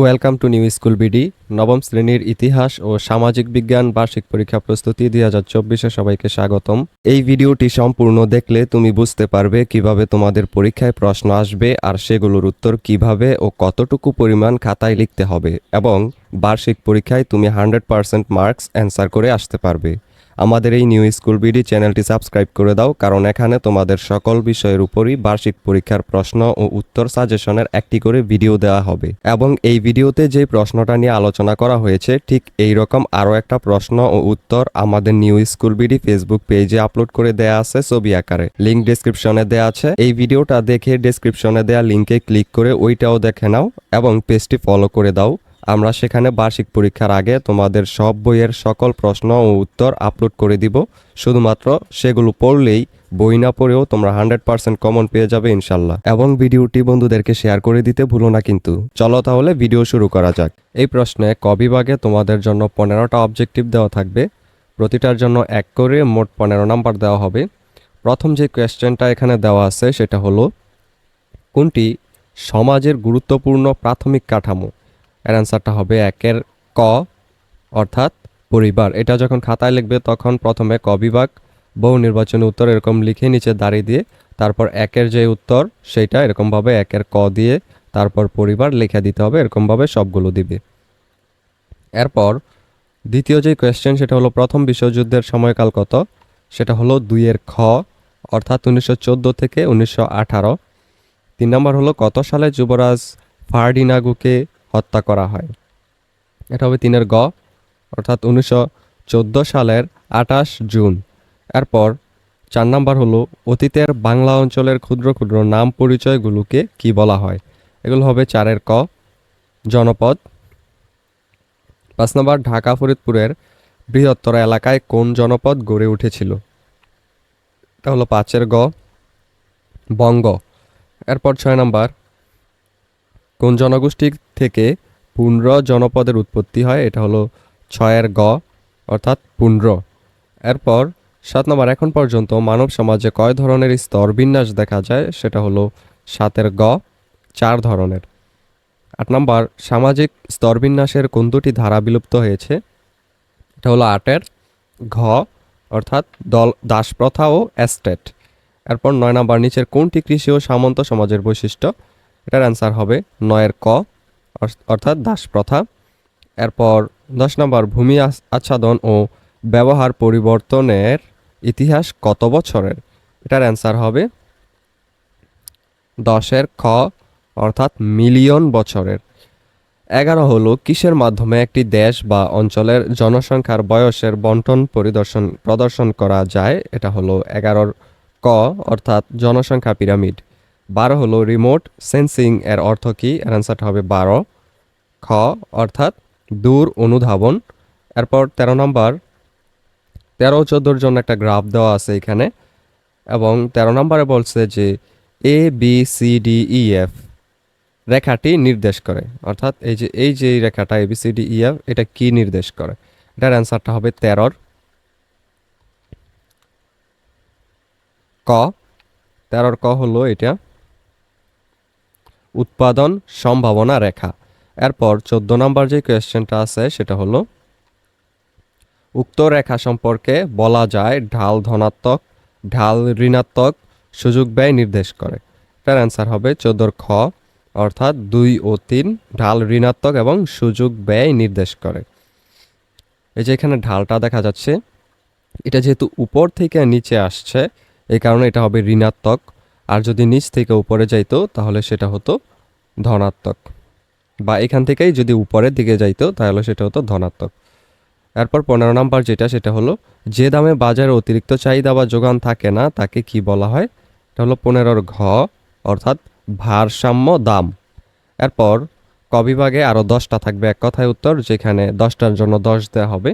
Welcome to new school BD, নবম শ্রেণির ইতিহাস ও সামাজিক বিজ্ঞান বার্ষিক পরীক্ষা প্রস্তুতি দুই হাজার চব্বিশে সবাইকে স্বাগতম। এই ভিডিওটি সম্পূর্ণ দেখলে তুমি বুঝতে পারবে কীভাবে তোমাদের পরীক্ষায় প্রশ্ন আসবে আর সেগুলোর উত্তর কীভাবে ও কতটুকু পরিমাণ খাতায় লিখতে হবে এবং বার্ষিক পরীক্ষায় তুমি হান্ড্রেড পার্সেন্ট মার্কস অ্যান্সার করে আসতে পারবে। আমাদের এই নিউ স্কুল বিডি চ্যানেলটি সাবস্ক্রাইব করে দাও, কারণ এখানে তোমাদের সকল বিষয়ের উপরই বার্ষিক পরীক্ষার প্রশ্ন ও উত্তর সাজেশনের একটি করে ভিডিও দেওয়া হবে। এবং এই ভিডিওতে যে প্রশ্নটা নিয়ে আলোচনা করা হয়েছে, ঠিক এই রকম আরও একটা প্রশ্ন ও উত্তর আমাদের নিউ স্কুল বিডি ফেসবুক পেজে আপলোড করে দেয়া আছে ছবি আকারে। লিঙ্ক ডেসক্রিপশনে দেওয়া আছে। এই ভিডিওটা দেখে ডেসক্রিপশনে দেওয়া লিঙ্কে ক্লিক করে ওইটাও দেখে নাও এবং পেজটি ফলো করে দাও। আমরা সেখানে বার্ষিক পরীক্ষার আগে তোমাদের সব বইয়ের সকল প্রশ্ন ও উত্তর আপলোড করে দিব। শুধুমাত্র সেগুলো পড়লেই বই না পড়েও তোমরা হান্ড্রেড পার্সেন্ট কমন পেয়ে যাবে ইনশাল্লাহ। এবং ভিডিওটি বন্ধুদেরকে শেয়ার করে দিতে ভুলো না কিন্তু। চলো তাহলে ভিডিও শুরু করা যাক। এই প্রশ্নে ক বিভাগে তোমাদের জন্য পনেরোটা অবজেক্টিভ দেওয়া থাকবে। প্রতিটার জন্য এক করে মোট পনেরো নাম্বার দেওয়া হবে। প্রথম যে কোয়েশ্চেনটা এখানে দেওয়া আছে সেটা হলো, কোনটি সমাজের গুরুত্বপূর্ণ প্রাথমিক কাঠামো? এর অ্যান্সারটা হবে একের ক, অর্থাৎ পরিবার। এটা যখন খাতায় লিখবে, তখন প্রথমে ক বিভাগ, বহু নির্বাচনী উত্তর এরকম লিখে নিচে দাঁড়িয়ে দিয়ে তারপর একের যে উত্তর সেটা এরকমভাবে একের ক দিয়ে তারপর পরিবার লিখে দিতে হবে, এরকমভাবে সবগুলো দিবে। এরপর দ্বিতীয় যে কোয়েশ্চেন সেটা হলো প্রথম বিশ্বযুদ্ধের সময়কাল কত? সেটা হলো দুইয়ের খ, অর্থাৎ উনিশশো চোদ্দ থেকে উনিশশো তিন নম্বর হলো কত সালে যুবরাজ ফার্ডিনাগুকে হত্যা করা হয়। এটা হবে তিনের গ, অর্থাৎ উনিশশো চোদ্দ সালের আঠাশ জুন। এরপর চার নাম্বার হলো, অতীতের বাংলা অঞ্চলের ক্ষুদ্র ক্ষুদ্র নাম পরিচয়গুলোকে কি বলা হয়? এগুলো হবে চারের ক, জনপদ। পাঁচ নম্বর, ঢাকা ফরিদপুরের বৃহত্তর এলাকায় কোন জনপদ গড়ে উঠেছিল? এটা হলো পাঁচের গ, বঙ্গ। এরপর ছয় নম্বর কোন জনগোষ্ঠী থেকে পুন্ড্র জনপদের উৎপত্তি হয়, এটা হলো ছয়ের গ, অর্থাৎ পুন্ড্র। এরপর সাত নম্বর, এখন পর্যন্ত মানব সমাজে কয় ধরনের স্তর বিন্যাস দেখা যায়? সেটা হলো সাতের গ, চার ধরনের। আট নম্বর, সামাজিক স্তরবিন্যাসের কোন দুটি ধারা বিলুপ্ত হয়েছে? এটা হলো আটের ঘ, অর্থাৎ দল, দাসপ্রথা ও এস্টেট। এরপর নয় নম্বর, নিচের কোনটি কৃষি ও সামন্ত সমাজের বৈশিষ্ট্য? এটার অ্যান্সার হবে নয়ের ক অর্থাৎ দাস প্রথা। এরপর দশ নম্বর, ভূমি আচ্ছাদন ও ব্যবহার পরিবর্তনের ইতিহাস কত বছরের? এটার অ্যান্সার হবে দশের খ, অর্থাৎ মিলিয়ন বছরের। এগারো হলো কিসের মাধ্যমে একটি দেশ বা অঞ্চলের জনসংখ্যার বয়সের বন্টন পরিদর্শন, প্রদর্শন করা যায়? এটা হলো এগারোর ক, অর্থাৎ জনসংখ্যা পিরামিড। বারো হলো রিমোট সেন্সিং এর অর্থ কী? এর অ্যান্সারটা হবে বারো। খ, অর্থাৎ দূর অনুধাবন। এরপর তেরো নম্বর। তেরো চোদ্দোর জন্য একটা গ্রাফ দেওয়া আছে এখানে। এবং তেরো নম্বরে বলছে যে A B C D E F রেখাটি নির্দেশ করে। অর্থাৎ এই যে এই যে রেখাটা A B C D E F এটা কি নির্দেশ করে? এটার অ্যান্সারটা হবে তেরোর। ক তেরোর ক হলো এটা। উৎপাদন সম্ভাবনা রেখা। এরপর চোদ্দ নম্বর যে কোয়েশ্চেনটা আছে, সেটা হলো, উক্ত রেখা সম্পর্কে বলা যায় ঢাল ধনাত্মক, ঢাল ঋণাত্মক সুযোগ ব্যয় নির্দেশ করে। এটার অ্যান্সার হবে চোদ্দোর খ, অর্থাৎ দুই ও তিন ঢাল ঋণাত্মক এবং সুযোগ ব্যয় নির্দেশ করে। এই যে এখানে ঢালটা দেখা যাচ্ছে, এটা যেহেতু উপর থেকে নিচে আসছে, এই কারণে এটা হবে ঋণাত্মক। আর যদি নিচ থেকে উপরে যাইতো, তাহলে সেটা হতো ধনাত্মক। বা এখান থেকেই যদি উপরের দিকে যাইতো, তাহলে সেটা হতো ধনাত্মক। এরপর পনেরো নাম্বার যেটা, সেটা হলো, যে দামে বাজারে অতিরিক্ত চাহিদা বা যোগান থাকে না, তাকে কি বলা হয়? এটা হলো পনেরোর ঘ, অর্থাৎ ভারসাম্য দাম। এরপর ক বিভাগে আরও দশটা থাকবে, এক কথায় উত্তর, যেখানে দশটার জন্য দশ দেওয়া হবে।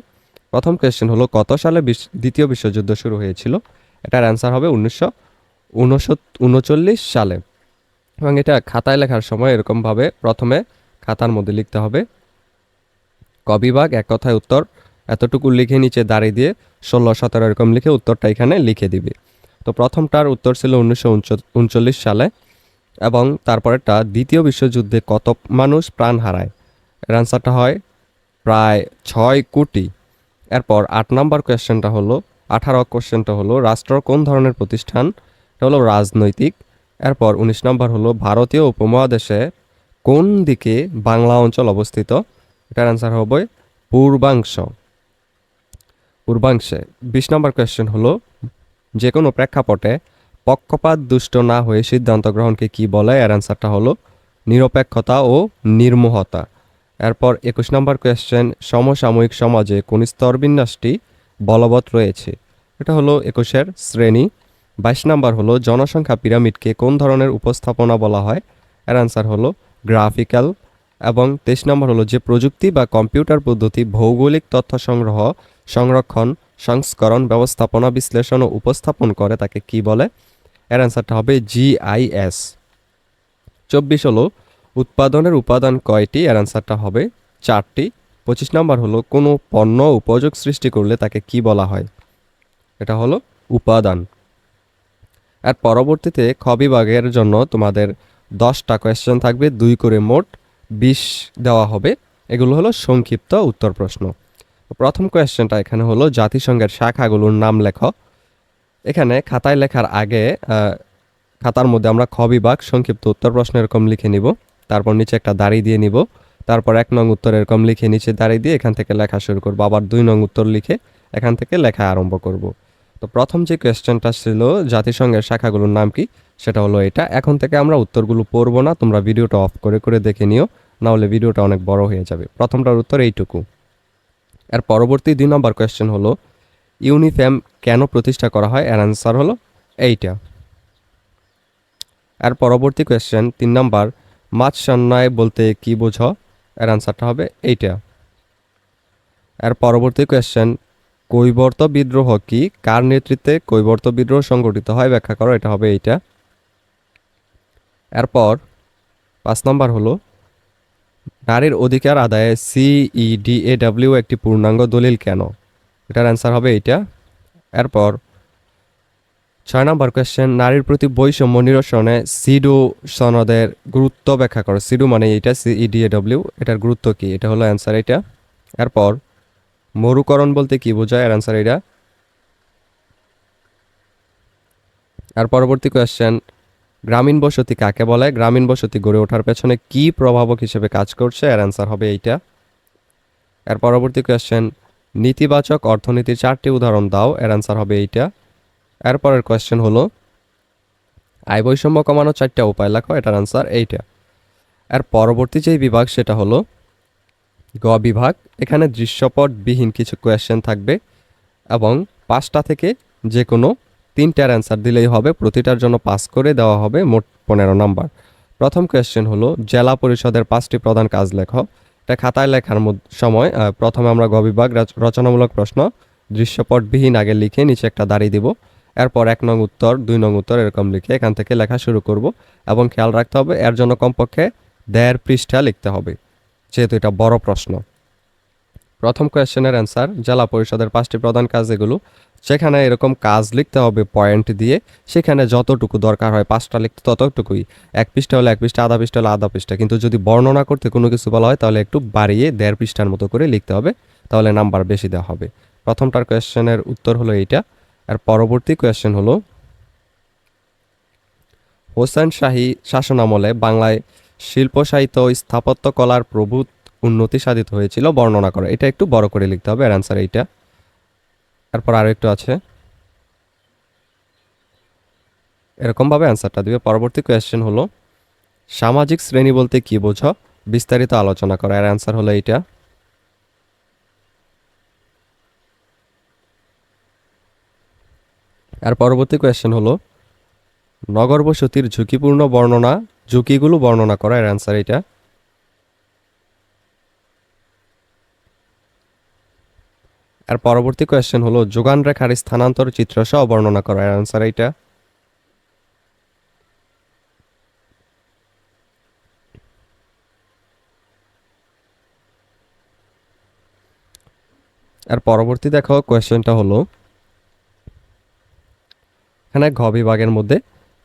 প্রথম কোয়েশ্চেন হলো, কত সালে দ্বিতীয় বিশ্বযুদ্ধ শুরু হয়েছিল? এটার অ্যান্সার হবে উনিশশো উনচল্লিশ সালে। এবং এটা খাতায় লেখার সময় এরকমভাবে প্রথমে খাতার মধ্যে লিখতে হবে। ক বিভাগ, এক কথায় উত্তর। এতটুকু লিখে নিচে দাঁড়িয়ে দিয়ে ষোলো, সতেরো এরকম লিখে উত্তরটা এখানে লিখে দিবে। তো প্রথমটার উত্তর ছিল উনিশশো উনচল্লিশ সালে এবং তারপরেরটা দ্বিতীয় বিশ্বযুদ্ধে কত মানুষ প্রাণ হারায়? এর অ্যান্সারটা হয় প্রায় ছয় কোটি। এরপর আট নাম্বার কোয়েশ্চেনটা হলো, আঠারো কোয়েশ্চেনটা হলো, রাষ্ট্র কোন ধরনের প্রতিষ্ঠান এটা হলো রাজনৈতিক। এরপর উনিশ নম্বর হলো ভারতীয় উপমহাদেশে কোন দিকে বাংলা অঞ্চল অবস্থিত? এটার অ্যান্সার হবে পূর্বাংশ। পূর্বাংশে বিশ নম্বর কোয়েশ্চেন হলো যে কোনো প্রেক্ষাপটে পক্ষপাত দুষ্ট না হয়ে সিদ্ধান্ত গ্রহণকে কি বলে? এর অ্যান্সারটা হলো নিরপেক্ষতা ও নির্মোহতা। এরপর একুশ নম্বর কোয়েশ্চেন সমসাময়িক সমাজে কোন স্তরবিন্যাসটি বলবৎ রয়েছে? এটা হলো একুশের শ্রেণি। বাইশ নাম্বার হলো, জনসংখ্যা পিরামিডকে কোন ধরনের উপস্থাপনা বলা হয়? এর অ্যান্সার হলো গ্রাফিক্যাল এবং তেইশ নম্বর হলো যে, প্রযুক্তি বা কম্পিউটার পদ্ধতি, ভৌগোলিক তথ্য সংগ্রহ, সংরক্ষণ, সংস্করণ, ব্যবস্থাপনা, বিশ্লেষণ ও উপস্থাপন করে তাকে কি বলে? এর অ্যান্সারটা হবে জিআইএস চব্বিশ হলো, উৎপাদনের উপাদান কয়টি? এর অ্যান্সারটা হবে চারটি। পঁচিশ নম্বর হলো, কোনো পণ্য উপযোগ সৃষ্টি করলে তাকে কি বলা হয়? এটা হলো উপাদান। আর পরবর্তীতে খ বিভাগের জন্য তোমাদের দশটা কোয়েশ্চেন থাকবে, দুই করে মোট বিশ দেওয়া হবে। এগুলো হলো সংক্ষিপ্ত উত্তর প্রশ্ন। প্রথম কোয়েশ্চেনটা এখানে হলো জাতিসংঘের শাখাগুলোর নাম লেখ। এখানে খাতায় লেখার আগে খাতার মধ্যে আমরা খ বিভাগ, সংক্ষিপ্ত উত্তর প্রশ্ন এরকম লিখে নিব। তারপর নিচে একটা দাড়ি দিয়ে নিব। তারপর এক নং উত্তর এরকম লিখে নিচে দাড়ি দিয়ে এখান থেকে লেখা শুরু করব। আবার দুই নং উত্তর লিখে এখান থেকে লেখা আরম্ভ করব। তো প্রথম যে কোয়েশ্চেনটা ছিল জাতিসংঘের শাখাগুলোর নাম কি, সেটা হলো এটা। এখন থেকে আমরা উত্তরগুলো পড়ব না, তোমরা ভিডিওটা অফ করে করে দেখে নিও না হলে ভিডিওটা অনেক বড় হয়ে যাবে। প্রথমটার উত্তর এইটুকু। এর পরবর্তী দুই নম্বর কোয়েশ্চেন হলো ইউনিফ্যাম কেন প্রতিষ্ঠা করা হয়? এর অ্যান্সার হলো এইটা। এর পরবর্তী কোয়েশ্চেন তিন নম্বর মাছ সন্ন্যায় বলতে কি বোঝো? এর অ্যান্সারটা হবে এইটা। এর পরবর্তী কোয়েশ্চেন কৈবর্ত বিদ্রোহ কি? কার নেতৃত্বে কৈবর্ত বিদ্রোহ সংগঠিত হয়? ব্যাখ্যা করো, এটা হবে এইটা। এরপর পাঁচ নম্বর হলো, নারীর অধিকার আদায়ে সিইডিএডব্লিউ একটি পূর্ণাঙ্গ দলিল কেন? এটার অ্যান্সার হবে এইটা। এরপর ছয় নম্বর কোয়েশ্চেন নারীর প্রতি বৈষম্য নিরসনে সিডু সনদের গুরুত্ব ব্যাখ্যা করো। সিডু মানে এইটা সিইডিএডব্লিউ এটার গুরুত্ব কি? এটা হলো অ্যান্সার এটা এরপর মরুকরণ বলতে কি বোঝায়? এর অ্যান্সার এটা আর পরবর্তী কোয়েশ্চেন গ্রামীণ বসতি কাকে বলে? গ্রামীণ বসতি গড়ে ওঠার পেছনে কি প্রভাবক হিসেবে কাজ করছে? এর অ্যান্সার হবে এইটা। এর পরবর্তী কোয়েশ্চেন নেতিবাচক অর্থনীতির চারটি উদাহরণ দাও। এর অ্যান্সার হবে এইটা। এরপরের কোয়েশ্চেন হলো, আয় বৈষম্য কমানোর চারটা উপায় লেখো। এটার অ্যান্সার এইটা। এর পরবর্তী যেই বিভাগ, সেটা হলো গ বিভাগ। এখানে দৃশ্যপটবিহীন কিছু কোয়েশ্চেন থাকবে এবং পাঁচটা থেকে যে কোনো তিনটার অ্যান্সার দিলেই হবে। প্রতিটার জন্য পাস করে দেওয়া হবে মোট পনেরো নম্বর প্রথম কোয়েশ্চেন হলো, জেলা পরিষদের পাঁচটি প্রধান কাজ লেখো। এটা খাতায় লেখার সময় প্রথমে আমরা গ বিভাগ, রচ- রচনামূলক প্রশ্ন দৃশ্যপটবিহীন আগে লিখে নিচে একটা দাড়ি দিব। এরপর এক নং উত্তর, দুই নং উত্তর এরকম লিখে এখান থেকে লেখা শুরু করব এবং খেয়াল রাখতে হবে, এর জন্য কমপক্ষে দেড় পৃষ্ঠা লিখতে হবে। যেহেতু এটা বড় প্রশ্ন। প্রথম কোয়েশ্চেনের অ্যান্সার, জেলা পরিষদের পাঁচটি প্রধান কাজ এগুলো। সেখানে এরকম কাজ লিখতে হবে, পয়েন্ট দিয়ে, সেখানে যতটুকু দরকার হয় পাঁচটা লিখতে ততটুকুই। এক পৃষ্ঠা হলে এক পৃষ্ঠা, আধা পৃষ্ঠা হলে আধা পৃষ্ঠা। কিন্তু যদি বর্ণনা করতে কোনো কিছু বলা হয়, তাহলে একটু বাড়িয়ে দেড় পৃষ্ঠার মতো করে লিখতে হবে, তাহলে নাম্বার বেশি দেওয়া হবে। প্রথমটার কোয়েশ্চেনের উত্তর হলো এইটা। আর পরবর্তী কোয়েশ্চেন হলো, হোসেন শাহী শাসনামলে বাংলায় শিল্প সাহিত্য ও স্থাপত্য কলার প্রভূত উন্নতি সাধিত হয়েছিল, বর্ণনা করে। এটা একটু বড় করে লিখতে হবে, এর অ্যান্সার এইটা। তারপর আরও একটু আছে। এরকমভাবে অ্যান্সারটা দিবে। পরবর্তী কোয়েশ্চেন হলো, সামাজিক শ্রেণি বলতে কি বোঝো? বিস্তারিত আলোচনা করা। এর অ্যান্সার হলো এইটা। আর পরবর্তী কোয়েশ্চেন হলো, নগর বসতির ঝুঁকিপূর্ণ বর্ণনা, ঝুঁকিগুলো বর্ণনা করা। এর অ্যান্সার এটা আর পরবর্তী কোয়েশ্চেন হলো, যোগান রেখার স্থানান্তর চিত্র সহ বর্ণনা করা। অ্যান্সার এইটা। আর পরবর্তী দেখো কোয়েশ্চেনটা হলো, এখানে ঘ বিভাগের মধ্যে,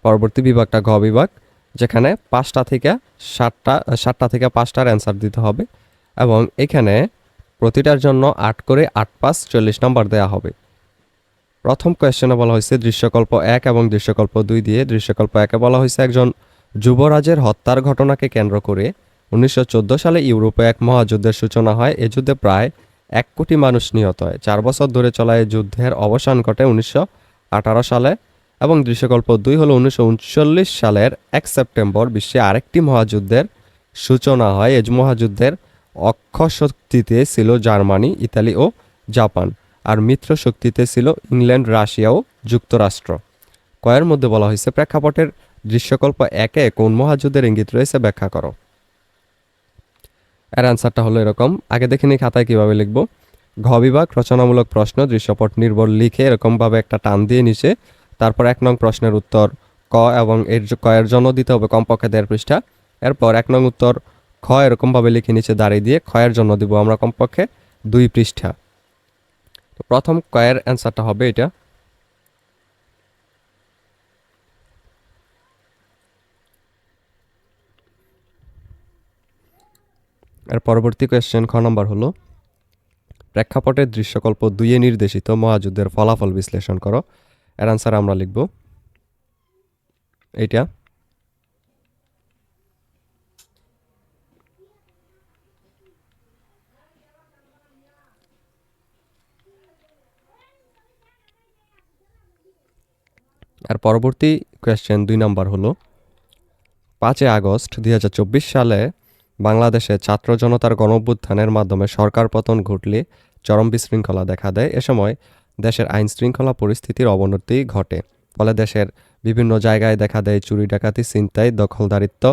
পরবর্তী বিভাগটা ঘ বিভাগ, যেখানে পাঁচটা থেকে সাতটা সাতটা থেকে পাঁচটার অ্যান্সার দিতে হবে। এবং এখানে প্রতিটার জন্য আট করে আট পাঁচ চল্লিশ নম্বর দেওয়া হবে। প্রথম কোয়েশ্চেনে বলা হয়েছে, দৃশ্যকল্প এক এবং দৃশ্যকল্প দুই দিয়ে দৃশ্যকল্প একে বলা হয়েছে একজন যুবরাজের হত্যার ঘটনাকে কেন্দ্র করে। উনিশশো চোদ্দ সালে ইউরোপে এক মহাযুদ্ধের সূচনা হয়। এ যুদ্ধে প্রায় এক কোটি মানুষ নিহত হয়। চার বছর ধরে চলা এই যুদ্ধের অবসান ঘটে উনিশশো আঠারো সালে এবং দৃশ্যকল্প দুই হলো উনিশশো উনচল্লিশ সালের এক সেপ্টেম্বর বিশ্বে আরেকটি মহাযুদ্ধের সূচনা হয়। এই মহাযুদ্ধের অক্ষশক্তিতে ছিল জার্মানি, ইতালি ও জাপান, আর মিত্র শক্তিতে ছিল ইংল্যান্ড, রাশিয়া ও যুক্তরাষ্ট্র। কয়ের মধ্যে বলা হয়েছে, প্রেক্ষাপটের দৃশ্যকল্প একে কোন মহাযুদ্ধের ইঙ্গিত রয়েছে ব্যাখ্যা করো। এর অ্যান্সারটা হলো এরকম। আগে দেখে নিই খাতায় কীভাবে লিখব। ঘ বিভাগ, রচনামূলক প্রশ্ন, দৃশ্যপট নির্ভর লিখে এরকমভাবে একটা টান দিয়ে নিচে, তারপর এক নং প্রশ্নের উত্তর ক এবং এর কয়ের জন্য দিতে হবে কমপক্ষে দেড় পৃষ্ঠা। এরপর এক নং উত্তর খ এরকমভাবে লিখে নিচে দাঁড়িয়ে দিয়ে ক্ষয়ের জন্য দিব আমরা কমপক্ষে দুই পৃষ্ঠা। প্রথম কয়ের অ্যান্সারটা হবে এটা। এর পরবর্তী কোয়েশ্চেন খ নম্বর হলো, প্রেক্ষাপটের দৃশ্যকল্প দুইয়ে নির্দেশিত মহাযুদ্ধের ফলাফল বিশ্লেষণ করো। এর আনসার আমরা লিখব। এইটা। আর পরবর্তী কোয়েশ্চেন দুই নম্বর হলো, পাঁচই আগস্ট দুই হাজার চব্বিশ সালে বাংলাদেশে ছাত্র জনতার গণঅভ্যুত্থানের মাধ্যমে সরকার পতন ঘটলে চরম বিশৃঙ্খলা দেখা দেয়। এ সময় দেশের আইন শৃঙ্খলা পরিস্থিতির অবনতি ঘটে। ফলে দেশের বিভিন্ন জায়গায় দেখা দেয় চুরি, ডাকাতি, ছিনতাই, দখলদারিত্ব,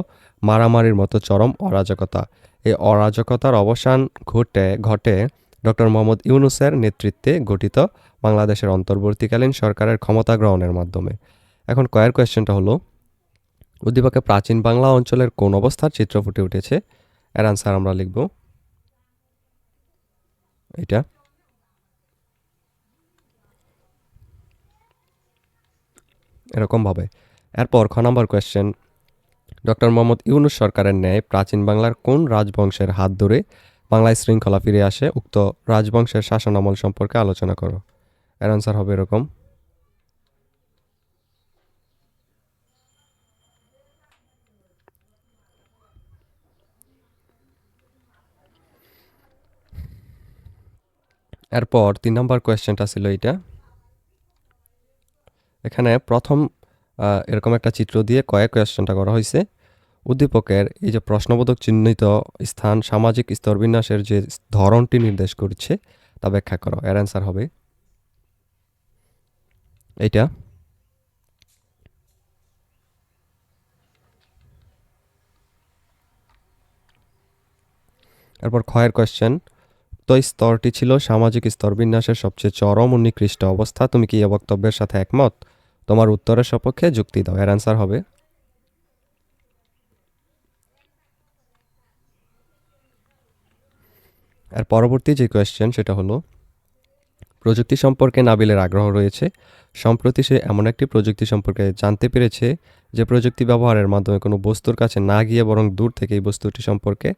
মারামারির মতো চরম অরাজকতা। এই অরাজকতার অবসান ঘটে ঘটে ডক্টর মোহাম্মদ ইউনুসের নেতৃত্বে গঠিত বাংলাদেশের অন্তর্বর্তীকালীন সরকারের ক্ষমতা গ্রহণের মাধ্যমে। এখন কয়ের কোয়েশ্চেনটা হলো, উদ্দীপকে প্রাচীন বাংলা অঞ্চলের কোন অবস্থার চিত্র ফুটে উঠেছে? এর আনসার আমরা লিখব। এটা এরকমভাবে এরপর খ নম্বর কোয়েশ্চেন। ডক্টর মোহাম্মদ ইউনুস সরকারের ন্যায় প্রাচীন বাংলার কোন রাজবংশের হাত ধরে বাংলায় শৃঙ্খলা ফিরে আসে? উক্ত রাজবংশের শাসনামল সম্পর্কে আলোচনা করো। এর আনসার হবে এরকম। এরপর তিন নম্বর কোয়েশ্চেনটা ছিল এটা এখানে প্রথম এরকম একটা চিত্র দিয়ে কয়েক কোয়েশ্চেনটা করা হয়েছে। উদ্দীপকের এই যে প্রশ্নবোধক চিহ্নিত স্থান, সামাজিক স্তরবিন্যাসের যে ধরনটি নির্দেশ করছে, তা ব্যাখ্যা করো, এর অ্যান্সার হবে। এইটা। এরপর ক্ষয়ের কোয়েশ্চেন তো এই স্তরটি ছিল সামাজিক স্তরবিন্যাসের সবচেয়ে চরম ও নিকৃষ্ট অবস্থা। তুমি কি এ বক্তব্যের সাথে একমত? তোমার উত্তরের সপক্ষে যুক্তি দাও, এর অ্যান্সার হবে। আর পরবর্তী যে কোয়েশ্চেন সেটা হলো প্রযুক্তি সম্পর্কে নাবিলের আগ্রহ রয়েছে। সম্প্রতি সে এমন একটি প্রযুক্তি সম্পর্কে জানতে পেরেছে যে প্রযুক্তি ব্যবহারের মাধ্যমে কোনো বস্তুর কাছে না গিয়ে বরং দূর থেকে এই বস্তুটি সম্পর্কে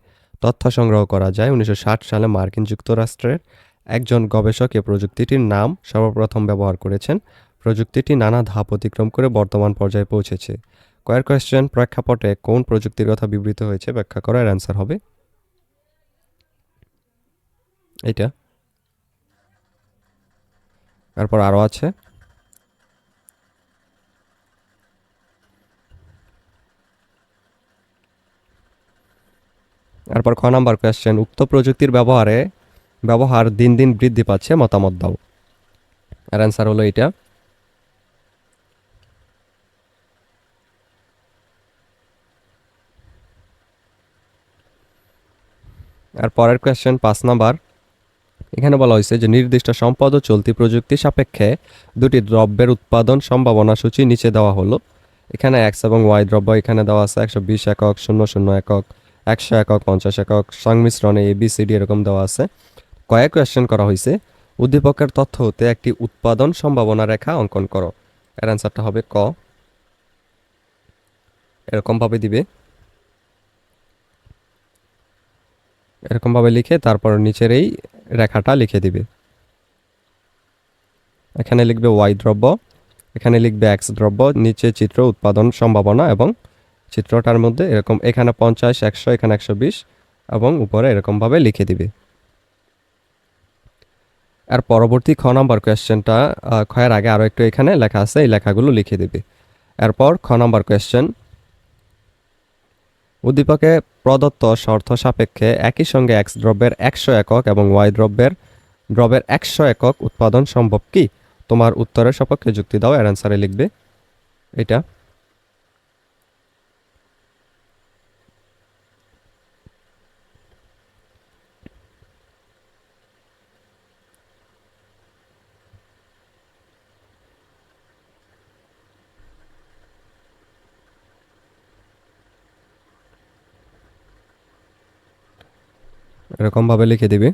তথ্য সংগ্রহ করা যায়। উনিশশো ষাট সালে মার্কিন যুক্তরাষ্ট্রের একজন গবেষক এ প্রযুক্তিটির নাম সর্বপ্রথম ব্যবহার করেছেন। প্রযুক্তিটি নানা ধাপ অতিক্রম করে বর্তমান পর্যায়ে পৌঁছেছে। কয়ের কোয়েশ্চেন প্রেক্ষাপটে কোন প্রযুক্তির কথা বিবৃত হয়েছে ব্যাখ্যা করার অ্যান্সার হবে। এইটা তারপর আরও আছে। তারপর খ নাম্বার কোয়েশ্চেন উক্ত প্রযুক্তির ব্যবহারে ব্যবহার দিন দিন বৃদ্ধি পাচ্ছে মতামত দাও। আর অ্যান্সার হলো এটা আর পরের কোয়েশ্চেন পাঁচ নাম্বার। এখানে বলা হয়েছে যে নির্দিষ্ট সম্পদ ও চলতি প্রযুক্তি সাপেক্ষে দুটি দ্রব্যের উৎপাদন সম্ভাবনা সূচি নিচে দেওয়া হলো। এখানে এক্স এবং ওয়াই দ্রব্য এখানে দেওয়া আছে একশো বিশ একক, শূন্য শূন্য একক, একশো একক, পঞ্চাশ একক, সংমিশ্রণে এ বি সি ডি এরকম দেওয়া আছে। কয়েক কোয়েশ্চেন করা হয়েছে, উদ্দীপকের তথ্য হতে একটি উৎপাদন সম্ভাবনা রেখা অঙ্কন করো। এর অ্যান্সারটা হবে ক। এরকমভাবে দিবে। এরকমভাবে লিখে তারপর নিচের এই রেখাটা লিখে দিবে। এখানে লিখবে ওয়াই দ্রব্য, এখানে লিখবে এক্স দ্রব্য, নিচে চিত্র, উৎপাদন, সম্ভাবনা এবং চিত্রটার মধ্যে এরকম এখানে পঞ্চাশ, একশো, এখানে একশো বিশ এবং উপরে এরকমভাবে লিখে দিবে। আর পরবর্তী খ নম্বর কোয়েশ্চেনটা ক্ষয়ের আগে আরও একটু এখানে লেখা আছে, এই লেখাগুলো লিখে দিবে। এরপর খ নম্বর কোয়েশ্চেন উদ্দীপকে প্রদত্ত শর্ত সাপেক্ষে একই সঙ্গে এক্স দ্রব্যের একশো একক এবং ওয়াই দ্রব্যের দ্রব্যের একশো একক উৎপাদন সম্ভব কি? তোমার উত্তরের সপক্ষে যুক্তি দাও অ্যান্সারে লিখবে। এটা। এরকমভাবে লিখে দিবে।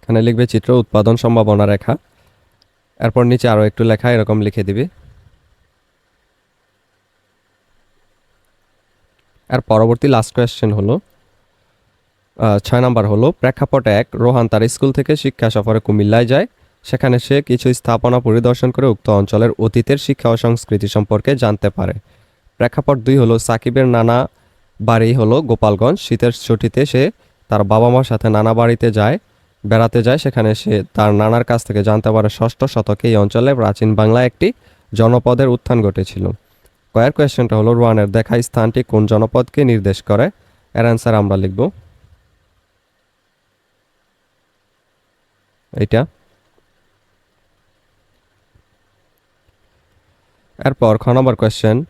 এখানে লিখবে চিত্র, উৎপাদন, সম্ভাবনা রেখা। এরপর নিচে আরও একটু লেখা, এরকম লিখে দিবে। আর পরবর্তী লাস্ট কোয়েশ্চেন হলো ছয় নাম্বার হলো, প্রেক্ষাপট এক, রোহান তার স্কুল থেকে শিক্ষা সফরে কুমিল্লায় যায়। সেখানে সে কিছু স্থাপনা পরিদর্শন করে উক্ত অঞ্চলের অতীতের শিক্ষা ও সংস্কৃতি সম্পর্কে জানতে পারে। প্রেক্ষাপট দুই হলো, সাকিবের নানা বাড়ি হলো গোপালগঞ্জ। শীতের ছুটিতে সে তার বাবা মার সাথে নানা বাড়িতে যায়, বেড়াতে যায়। সেখানে সে তার নানার কাছ থেকে জানতে পারে ষষ্ঠ শতকে এই অঞ্চলে প্রাচীন বাংলায় একটি জনপদের উত্থান ঘটেছিল। কয়ের কোয়েশ্চেনটা হলো, রোয়ানের দেখা স্থানটি কোন জনপদকে নির্দেশ করে? এর অ্যান্সার আমরা লিখব। এইটা। এরপর খ নম্বর কোয়েশ্চেন।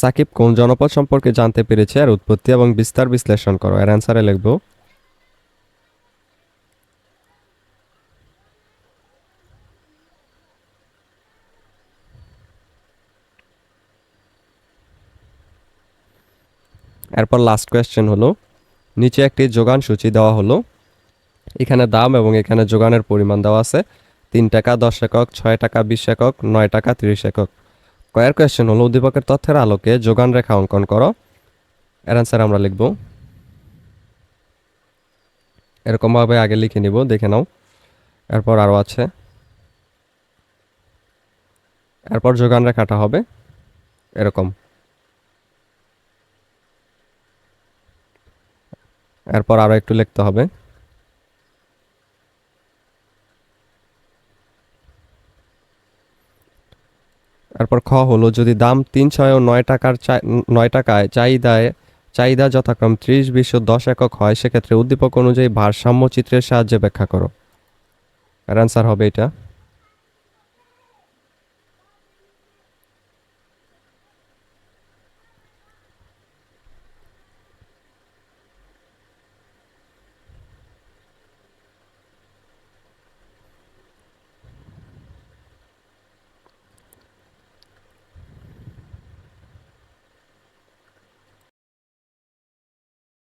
সাকিব কোন জনপদ সম্পর্কে জানতে পেরেছে আর উৎপত্তি এবং বিস্তার বিশ্লেষণ করো। এর অ্যান্সারে লিখব। এরপর লাস্ট কোয়েশ্চেন হলো, নিচে একটি যোগান সূচি দেওয়া হলো। এখানে দাম এবং এখানে যোগানের পরিমাণ দেওয়া আছে। তিন টাকা দশ একক, ছয় টাকা বিশ একক, নয় টাকা তিরিশ একক। কয়ের কোয়েশ্চেন হলো, উদ্দীপকের তথ্যের আলোকে যোগান রেখা অঙ্কন করো। এর অ্যান্সার আমরা লিখব। এরকমভাবে আগে লিখে নিব, দেখে নাও। এরপর আরও আছে। এরপর যোগান রেখাটা হবে এরকম। এরপর আরও একটু লিখতে হবে। এরপর খ হলো, যদি দাম তিন ছয় ও নয় টাকার নয় টাকায় চাহিদায়, চাহিদা যথাক্রম ত্রিশ, বিশ ও দশ একক হয়, সেক্ষেত্রে উদ্দীপক অনুযায়ী ভারসাম্য চিত্রের সাহায্যে ব্যাখ্যা করো। অ্যান্সার হবে এটা।